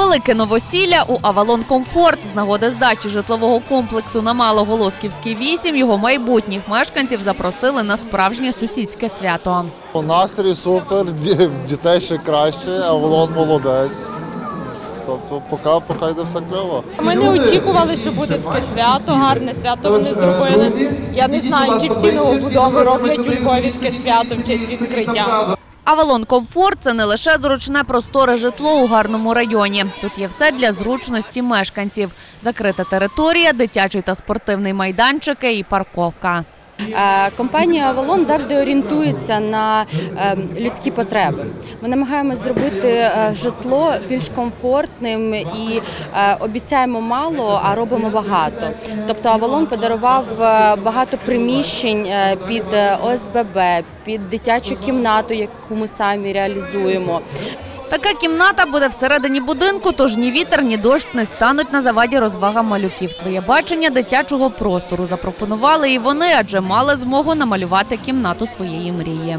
Велике новосілля у Авалон Комфорт з нагоди здачі житлового комплексу на Малоголосківській 8 його майбутніх мешканців запросили на справжнє сусідське свято. Настрій супер, дітей ще краще, а Волон молодець. Тобто, поки, поки йде все кльово. Ми не очікували, що буде таке свято, гарне свято вони зробили. Я не знаю, чи всі новобудови роблять у Львові таке свято в честь відкриття. Авалон Комфорт це не лише зручне просторе житло у гарному районі. Тут є все для зручності мешканців: закрита територія, дитячий та спортивний майданчики і парковка. Компанія Авалон завжди орієнтується на е, людські потреби. Ми намагаємось зробити е, житло більш комфортним і е, обіцяємо мало, а робимо багато. Тобто Авалон подарував е, багато приміщень під ОСББ, під дитячу кімнату, яку ми самі реалізуємо. Така кімната буде всередині будинку, тож ні вітер, ні дощ не стануть на заваді розвагам малюків. Своє бачення дитячого простору запропонували і вони, адже мали змогу намалювати кімнату своєї мрії.